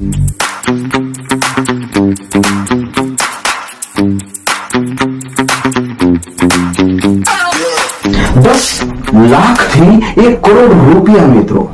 દસ લાખથી એક કરોડ રૂપિયા, મિત્રો.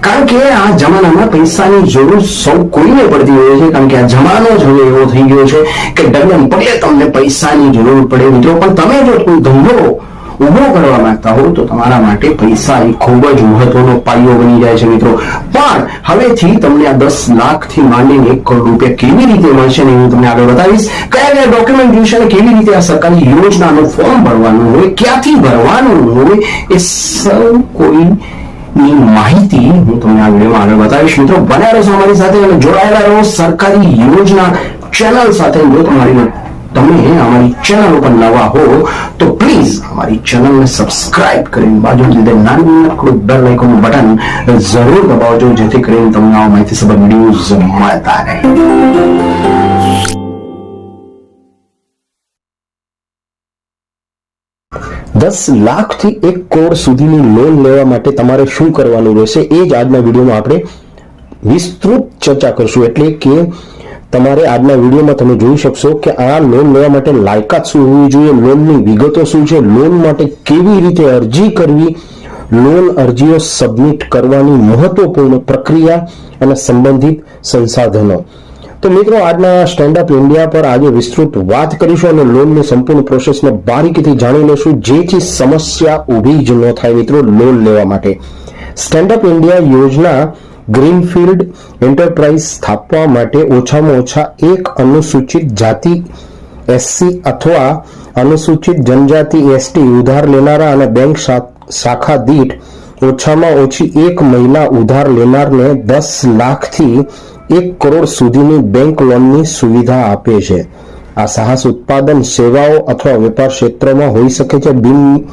કારણ કે આ જમાનામાં પૈસાની જરૂર સૌ કોઈને પડતી હોય છે. કારણ કે આ જમાનો જ હવે એવો થઈ ગયો છે કે ડગમ પડે તમને પૈસાની જરૂર પડે, મિત્રો. પણ તમે જો કોઈ ધંધો ઊભો કરવા માંગતા હો તો તમારા માટે પૈસા એ ખૂબ જ મહત્વનો પાયો બની જાય છે મિત્રો. પણ હવેથી તમને આ દસ લાખથી માંડીને એક કરોડ રૂપિયા કેવી રીતે મળશે ને હું તમને આગળ બતાવીશ. કયા કયા ડોક્યુમેન્ટ જોઈશે અને કેવી રીતે આ સરકારી યોજનાનું ફોર્મ ભરવાનું હોય, ક્યાંથી ભરવાનું હોય, એ સૌ કોઈ ની માહિતી હું તમને આ વિડીયોમાં આગળ બતાવીશ. મિત્રો બન્યા રહો અમારી સાથે અને જોડાયેલા રહો. સરકારી યોજના ચેનલ સાથે જો તમારી તમે અમારી ચેનલ ઉપર નવા હો, તો પ્લીઝ અમારી ચેનલને સબસ્ક્રાઇબ કરીને બાજુ લીધે નાનું નાનકડું બેલ આઇકોનનું બટન જરૂર દબાવજો, જેથી કરીને તમને આવા માહિતી સભર ન્યૂઝ મળતા રહે. દસ લાખથી એક કરોડ સુધીની લોન લેવા માટે તમારે શું કરવાનું રહેશે એ જ આજના વિડીયોમાં આપણે વિસ્તૃત ચર્ચા કરશું. એટલે કે તમારે આજના વિડીયોમાં તમે જોઈ શકશો કે આ લોન લેવા માટે લાયકાત શું હોવી જોઈએ લોનની વિગતો શું છે લોન માટે કેવી રીતે અરજી કરવી લોન અરજીઓ સબમિટ કરવાની મહત્વપૂર્ણ પ્રક્રિયા અને સંબંધિત સંસાધનો. તો મિત્રો, આજના સ્ટેન્ડ અપ ઇન્ડિયા પર આજે વિસ્તૃત વાત કરીશું અને લોનની સંપૂર્ણ પ્રોસેસને બારીકીથી જાણી લેશું. જેથી સમસ્યા ઊભી જ ન થાય મિત્રો લોન લેવા માટે. સ્ટેન્ડ અપ ઇન્ડિયા યોજના ગ્રીનફિલ્ડ એન્ટરપ્રાઇઝ સ્થાપવા માટે ઓછામાં ઓછા એક અનુસૂચિત જાતિ એસસી અથવા અનુસૂચિત જનજાતિ એસટી ઉધાર લેનારા અને બેંક શાખા દીઠ ઓછામાં ઓછી એક મહિલા ઉધાર લેનારને દસ લાખથી એક કરોડ સુધીની બેંક લોનની સુવિધા આપે છે. આ સાહસ ઉત્પાદન સેવાઓ અથવા વેપાર ક્ષેત્રમાં હોઈ શકે છે. બિન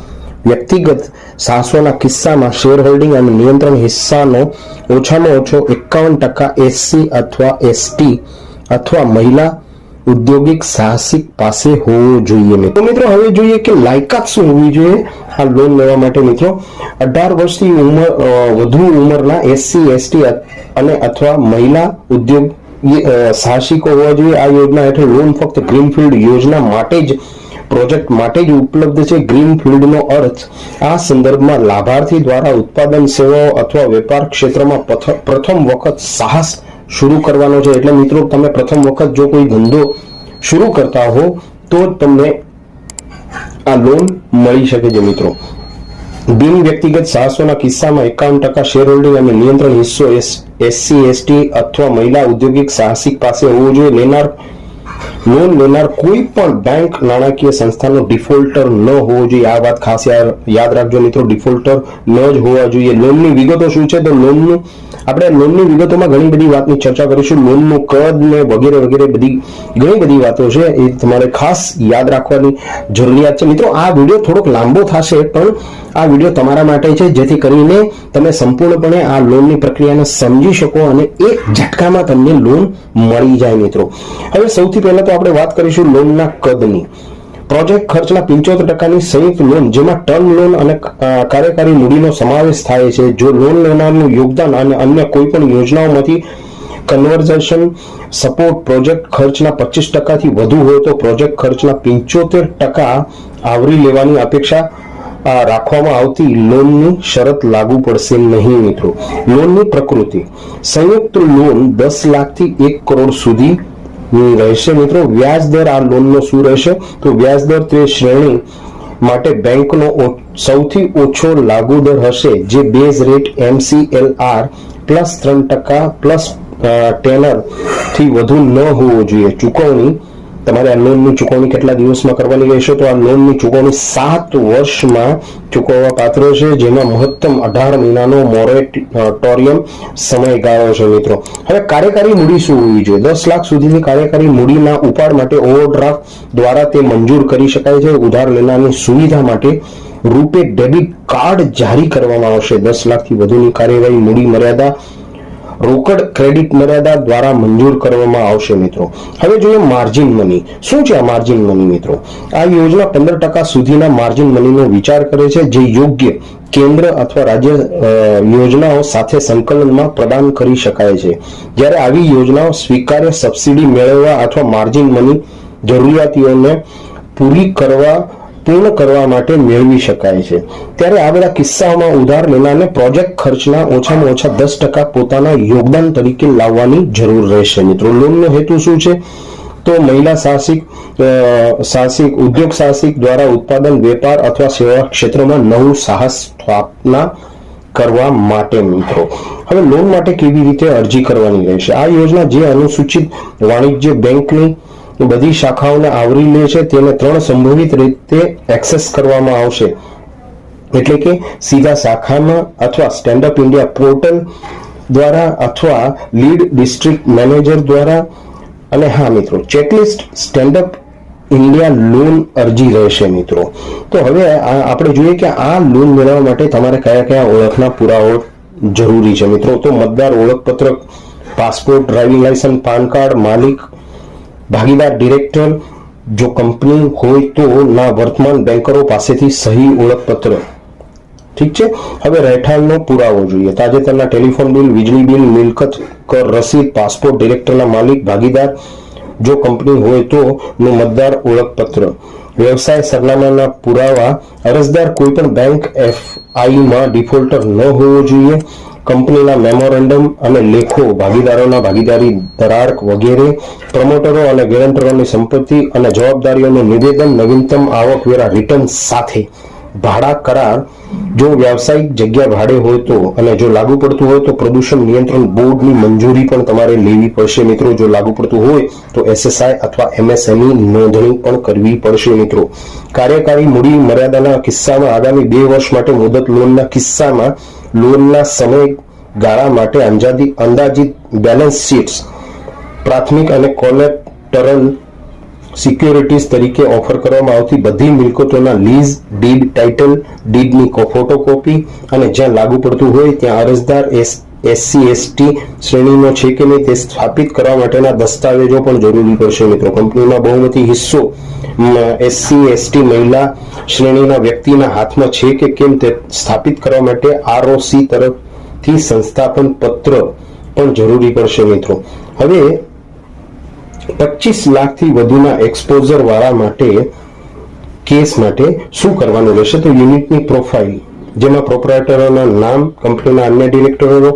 વ્યક્તિગત સાહસોના કિસ્સામાં શેર હોલ્ડિંગ અને નિયંત્રણ હિસ્સાનો ઓછામાં ઓછો એકાવન ટકા એસસી અથવા એસટી અથવા મહિલા ઉદ્યોગિક સાહસિક પાસે હોવો જોઈએ મિત્રો. મિત્રો હવે જોઈએ કે લાયકાત શું હોવી જોઈએ આ લોન લેવા માટે મિત્રો. અઢાર વર્ષથી ઉંમર વધુ ઉંમરના એસસી, એસટી અને અથવા મહિલા ઉદ્યોગ સાહસિકો હોવા જોઈએ. આ યોજના હેઠળ લોન ફક્ત ગ્રીનફિલ્ડ યોજના માટે જ પ્રોજેક્ટ માટે જ ઉપલબ્ધ છે ગ્રીનફિલ્ડનો અર્થ. આ સંદર્ભમાં લાભાર્થી દ્વારા ઉત્પાદન સેવાઓ અથવા વેપાર ક્ષેત્રમાં પ્રથમ વખત સાહસ શરૂ કરવાનો છે. એટલે મિત્રો, તમે પ્રથમ વખત જો કોઈ ધંધો શરૂ કરતા હો, તો જ તમને આ લોન મળી શકે છે મિત્રો. બિન વ્યક્તિગત સાહસોના કિસ્સામાં એકાવન ટકા શેર હોલ્ડિંગ અને નિયંત્રણ હિસ્સો એસસી, એસટી અથવા મહિલા ઔદ્યોગિક સાહસિક પાસે હોવો જોઈએ. લેનાર લોન લેનાર કોઈ પણ બેંક નાણાકીય સંસ્થાનો ડિફોલ્ટર ન હોવો જોઈએ. આ વાત ખાસ યાદ રાખજો મિત્રો ડિફોલ્ટર ન જ હોવા જોઈએ. લોનની વિગતો શું છે? તો લોનનું આપણે લોનની વિગતોમાં ઘણી બધી વાતની ચર્ચા કરીશું. લોનનું કદ ને વગેરે વગેરે બધી, ઘણી બધી વાતો છે. એ તમારે ખાસ યાદ રાખવાની જરૂરિયાત છે. મિત્રો, આ વીડિયો થોડોક લાંબો થશે, પણ આ વીડિયો તમારા માટે છે, જેથી કરીને તમે સંપૂર્ણપણે આ લોનની પ્રક્રિયાને સમજી શકો અને એક ઝટકામાં તમને લોન મળી જાય, મિત્રો. હવે સૌથી પહેલા તો આપણે વાત કરીશું લોનના કદની. પ્રોજેક્ટ ખર્ચના પંચોતેર ટકાની સંયુક્ત લોન, જેમાં ટર્મ લોન અને કાર્યકારી મૂડીનો સમાવેશ થાય છે. જો લોન લેનારનું યોગદાન અને અન્ય કોઈ પણ યોજનાઓમાંથી કન્વર્ઝેશન સપોર્ટ પ્રોજેક્ટ ખર્ચના પચીસ ટકાથી વધુ હોય તો પ્રોજેક્ટ ખર્ચના પંચોતેર ટકા આવરી લેવાની અપેક્ષા રાખવામાં આવતી લોનની શરત લાગુ પડશે નહીં મિત્રો. લોનની પ્રકૃતિ. સંયુક્ત લોન દસ લાખથી એક કરોડ સુધી રહેશે મિત્રો. વ્યાજ દર આ લોનનો શું રહેશે? તો વ્યાજ દર તે શ્રેણી માટે બેંકનો સૌથી ઓછો લાગુ દર હશે, જે બેઝ રેટ એમસીએલઆર પ્લસ ત્રણ ટકા પ્લસ ટેનરથી વધુ ન હોવો જોઈએ. ચૂકવણી તમારે આ લોનની ચૂકવણી કેટલા દિવસમાં કરવાની રહેશે? તો આ લોનની ચૂકવણી સાત વર્ષમાં ચૂકવવા પાત્ર છે, જેમાં મહત્તમ અઢાર મહિનાનો મોરેટોરિયમ સમયગાળો છે મિત્રો. હવે કાર્યકારી મૂડી શું હોવી જોઈએ? દસ લાખ સુધીની કાર્યકારી મૂડીના ઉપાડ માટે ઓવરડ્રાફ્ટ દ્વારા તે મંજૂર કરી શકાય છે. ઉધાર લેનારની સુવિધા માટે રૂપે ડેબિટ કાર્ડ જારી કરવામાં આવશે. દસ લાખથી વધુની કાર્યવાહી મૂડી મર્યાદા રોકડ ક્રેડિટ મર્યાદા દ્વારા મંજૂર કરવામાં આવશે મિત્રો. હવે જોઈએ માર્જિન મની શું છે આ માર્જિન મની મિત્રો? આ યોજના પંદર ટકા સુધીના માર્જિન મનીનો વિચાર કરે છે જે યોગ્ય કેન્દ્ર અથવા રાજ્ય યોજનાઓ સાથે સંકલનમાં પ્રદાન કરી શકાય છે. જ્યારે આવી યોજનાઓ સ્વીકાર્ય સબસિડી મેળવવા અથવા માર્જિન મની જરૂરિયાતીઓને પૂરી કરવા પૂર્ણ કરવા માટે મેળવી શકાય છે. ત્યારે આ બધા કિસ્સાઓમાં ઉધાર લેનારને પ્રોજેક્ટ ખર્ચના ઓછામાં ઓછા દસ ટકા પોતાના યોગદાન તરીકે લાવવાની જરૂર રહેશે. મિત્રો, લોનનો હેતુ શું છે? તો મહિલા સાહસિક સાહસિક, ઉદ્યોગ સાહસિક દ્વારા ઉત્પાદન, વેપાર અથવા સેવા ક્ષેત્રમાં નવું સાહસ સ્થાપના કરવા માટે, મિત્રો. હવે, લોન માટે કેવી રીતે અરજી કરવાની રહેશે? આ યોજના જે અનુસૂચિત વાણિજ્ય બેંકની બધી શાખાઓને આવરી લે છે, તેને ત્રણ સંભવિત રીતે એક્સેસ કરવામાં આવશે. એટલે કે સીધા શાખામાં અથવા સ્ટેન્ડ અપ ઇન્ડિયા પોર્ટલ દ્વારા અથવા લીડ ડિસ્ટ્રિક્ટ મેનેજર દ્વારા. અને હા મિત્રો checklist stand up India loan અરજી રહેશે મિત્રો. તો હવે આપણે જોઈએ કે આ લોન મેળવવા માટે તમારે કયા કયા ઓળખના પુરાવો જરૂરી છે મિત્રો. તો મતદાર ઓળખપત્ર passport driving licence PAN card માલિક ભાગીદાર, ડિરેક્ટર, જો કંપની હોય તો ના, વર્તમાન બેન્કરો પાસેથી સહી ઓળખપત્ર. ઠીક છે? હવે રહેઠાણનો પુરાવો જોઈએ. તાજેતરના ટેલિફોન બિલ, વીજળી બિલ, મિલકત કર રસીદ, પાસપોર્ટ ડિરેક્ટરના માલિક, ભાગીદાર, જો કંપની હોય તો નું મતદાર ઓળખપત્ર. વ્યવસાય સરનામાના પુરાવા અરજદાર કોઈ પણ બેંક એફઆઈમાં ડિફોલ્ટર ન હોવો જોઈએ. કંપનીના મેમોરેન્ડમ અને લેખો, ભાગીદારોના ભાગીદારી, દરાર વગેરે, પ્રમોટરો અને ગેરંટરોની સંપત્તિ અને જવાબદારીઓનું નિવેદન, નવીનતમ આવકવેરા રિટર્ન સાથે ભાડા કરાર. જો વ્યાવસાયિક જગ્યા ભાડે હોય તો અને જો લાગુ પડતું હોય તો પ્રદૂષણ નિયંત્રણ બોર્ડની મંજૂરી પણ તમારે લેવી પડશે મિત્રો. જો લાગુ પડતું હોય તો એસએસઆઈ અથવા એમએસએમઈ નોંધણી પણ કરવી પડશે મિત્રો. કાર્યકારી મૂડી મર્યાદાના કિસ્સામાં આગામી બે વર્ષ માટે મુદત લોનના કિસ્સામાં લોનના સમયગાળા માટે અંજાદી અંદાજિત બેલેન્સ શીટ્સ પ્રાથમિક અને કોલેટરલ સિક્યોરિટીઝ તરીકે ઓફર કરવામાં આવતી બધી મિલકતોના લીઝ ડીડ ટાઇટલ ડીડની ફોટોકોપી અને જ્યાં લાગુ પડતું હોય ત્યાં અરજદાર એસસી એસટી શ્રેણીનો છે કે નહીં તે સ્થાપિત કરવા માટેના દસ્તાવેજો પણ જરૂરી પડશે મિત્રો. કંપનીમાં બહુમતી હિસ્સો એસસી એસટી મહિલા શ્રેણીના વ્યક્તિના હાથમાં છે કે કેમ તે સ્થાપિત કરવા માટે આરઓસી તરફથી સંસ્થાપન પત્ર પણ જરૂરી પડશે મિત્રો. હવે પચીસ લાખથી વધુના એક્સપોઝર વાળા માટે કેસ માટે શું કરવાનું રહેશે? તો યુનિટની પ્રોફાઇલ જેમાં પ્રોપરાઇટરોના નામ કંપનીના અન્ય ડિરેક્ટરો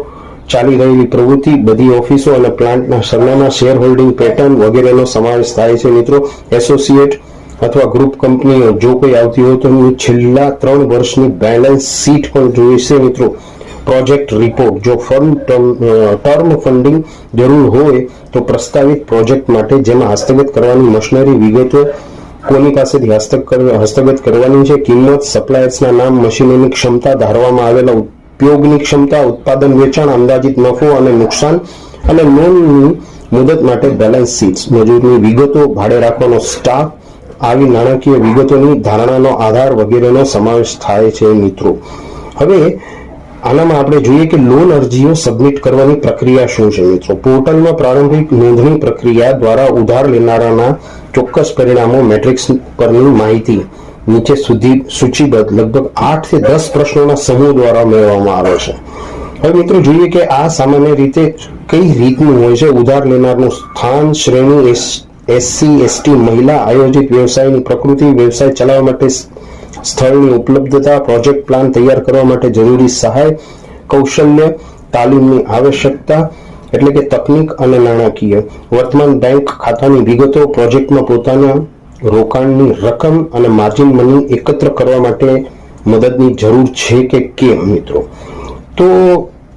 ચાલી રહેલી પ્રવૃત્તિ, બધી ઓફિસો અને પ્લાન્ટના સરનામા શેર હોલ્ડિંગ પેટર્ન વગેરેનો સમાવેશ થાય છે. મિત્રો એસોસિએટ અથવા ગ્રુપ કંપનીઓ જો કોઈ આવતી હોય તો હું છેલ્લા ત્રણ વર્ષની બેલેન્સ શીટ પણ જોઈશે મિત્રો પ્રોજેક્ટ રિપોર્ટ જો ફર્મ ટર્મ ફંડિંગ જરૂર હોય તો પ્રસ્તાવિત પ્રોજેક્ટ માટે જેમાં હસ્તગત કરવાની મશીનરી વિગતો કોની પાસેથી હસ્તગત કરવાની છે, કિંમત સપ્લાયર્સના નામ મશીનોની ક્ષમતા ધારવામાં આવેલા ઉપયોગની ક્ષમતા, ઉત્પાદન, વેચાણ, અંદાજિત નફો અને નુકસાન અને લોનની મુદત માટે બેલેન્સ શીટ્સ મજૂરની વિગતો ભાડે રાખવાનો સ્ટાફ આવી નાણાકીય વિગતોની ધારણાનો આધાર વગેરેનો સમાવેશ થાય છે મિત્રો. હવે આનામાં આપણે જોઈએ કે લોન અરજીઓ સબમિટ કરવાની પ્રક્રિયા શું છે મિત્રો? પોર્ટલમાં પ્રારંભિક નોંધણી પ્રક્રિયા દ્વારા ઉધાર લેનારાના ચોક્કસ પરિણામો મેટ્રિક્સ પરની માહિતી નીચે સુધી સૂચિબદ્ધ લગભગ આઠથી દસ પ્રશ્નોના સમૂહ દ્વારા મેળવવામાં આવે છે. હવે મિત્રો જોઈએ કે આ સામાન્ય રીતે કઈ રીતનું હોય છે? ઉધાર લેનારનું સ્થાન, શ્રેણી એસસી, એસટી, મહિલા, આયોજિત વ્યવસાયની પ્રકૃતિ, વ્યવસાય ચલાવવા માટે સ્થળની ઉપલબ્ધતા, પ્રોજેક્ટ પ્લાન તૈયાર કરવા માટે જરૂરી સહાય, કૌશલ્ય, તાલીમની આવશ્યકતા, એટલે કે તકનીક અને નાણાકીય. વર્તમાન બેંક ખાતાની વિગતો, પ્રોજેક્ટમાં પોતાના રોકાણની રકમ અને માર્જિન મની એકત્ર કરવા માટે મદદની જરૂર છે કે કેમ, મિત્રો? તો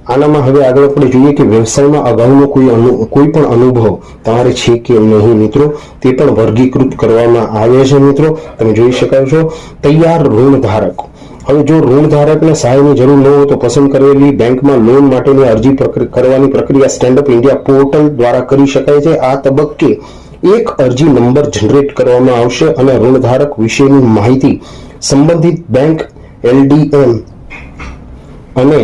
આનામાં હવે આગળ આપણે જોઈએ કે વ્યવસાયમાં અગાઉનો કોઈ કોઈ પણ અનુભવ તમારે છે કે નહીં, મિત્રો? તે પણ વર્ગીકૃત કરવામાં આવે છે, મિત્રો. તમે જોઈ શકાય છો. તૈયાર ઋણ ધારક. હવે જો ઋણ ધારકને સહાયની જરૂર ન હોય તો પસંદ કરેલી બેંકમાં લોન માટેની અરજી કરવાની પ્રક્રિયા સ્ટેન્ડ અપ ઇન્ડિયા પોર્ટલ દ્વારા કરી શકાય છે. આ તબક્કે એક અરજી નંબર જનરેટ કરવામાં આવશે અને ઋણધારક વિશેની માહિતી સંબંધિત બેંક એલડીએમ અને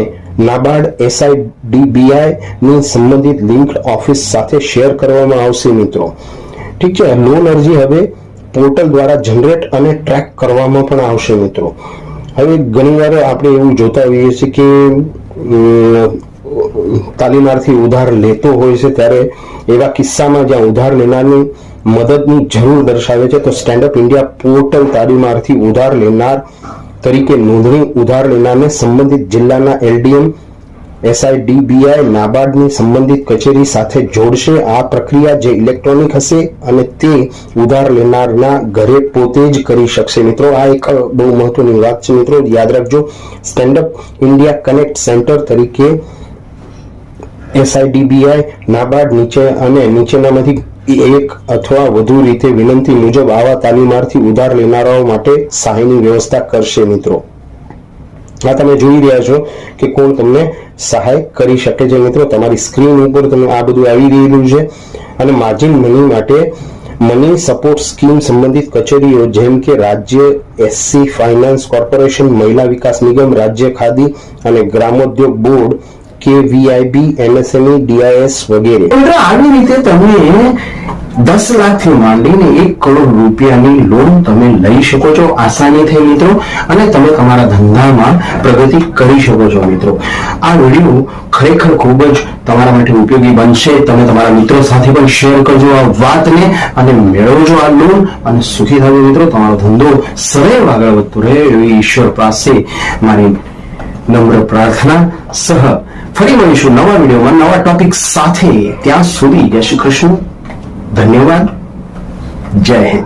નાબાર્ડ એસઆઈડીબીઆઈની સંબંધિત લિંક્ડ ઓફિસ સાથે શેર કરવામાં આવશે મિત્રો. ઠીક છે, લોન અરજી હવે પોર્ટલ દ્વારા જનરેટ અને ટ્રેક કરવામાં પણ આવશે મિત્રો. હવે ઘણીવાર આપણે એવું જોતા હોઈએ છીએ કે તાલીમાર્થી ઉધાર લેતો હોય છે ત્યારે એવા કિસ્સામાં જ્યાં ઉધાર લેનારની મદદની જરૂર દર્શાવે છે, તો સ્ટેન્ડઅપ ઇન્ડિયા પોર્ટલ તાલીમાર્થી ઉધાર લેનાર તરીકે નોંધણી ઉધાર લેનારને સંબંધિત જિલ્લાના એલડીએમ એસઆઈડીબીઆઈ નાબાર્ડની સંબંધિત કચેરી સાથે જોડશે. આ પ્રક્રિયા જે ઇલેક્ટ્રોનિક હશે અને તે ઉધાર લેનારના ઘરે પોતે જ કરી શકશે. મિત્રો, આ એક બહુ મહત્વની વાત છે. મિત્રો, યાદ રાખજો સ્ટેન્ડઅપ ઇન્ડિયા કનેક્ટ સેન્ટર તરીકે એસઆઈડીબીઆઈ, નાબાર્ડ નીચે અને નીચેનામાંથી એક અથવા વધુ રીતે વિનંતી મુજબ આવા તાલીમાર્થી ઉધાર લેનારાઓ માટે સહાયની વ્યવસ્થા કરશે મિત્રો. આ તમે જોઈ રહ્યા છો કે કોણ તમને સહાય કરી શકે છે મિત્રો. તમારી સ્ક્રીન ઉપર તમે આ બધું આવી રહેલું છે. અને માર્જિન મની માટે મની સપોર્ટ સ્કીમ સંબંધિત કચેરીઓ જેમ કે રાજ્ય એસસી ફાઇનાન્સ કોર્પોરેશન, મહિલા વિકાસ નિગમ, રાજ્ય ખાદી અને ગ્રામોદ્યોગ બોર્ડ કે વીઆઈબી એમએસએમઈ ડીઆઈએસ વગેરે. આવી રીતે તમે દસ લાખથી માંડીને એક કરોડ રૂપિયાની લોન તમે લઈ શકો છો આસાનીથી મિત્રો, અને તમે તમારા ધંધામાં પ્રગતિ કરી શકો છો મિત્રો. આ વીડિયો ખરેખર ખૂબ જ તમારા માટે ઉપયોગી બનશે. તમે તમારા મિત્રો સાથે પણ શેર કરજો આ વાતને, અને મેળવજો આ લોન અને સુખી થજો મિત્રો. તમારો ધંધો સદૈવ આગળ વધતો રહે એવી ઈશ્વર પાસે મારી નમ્ર પ્રાર્થના સહ. ફરી મળીશું નવા વિડીયોમાં નવા ટોપિક સાથે. ત્યાં સુધી જય શ્રી કૃષ્ણ. ધન્યવાદ. જય હિન્દ.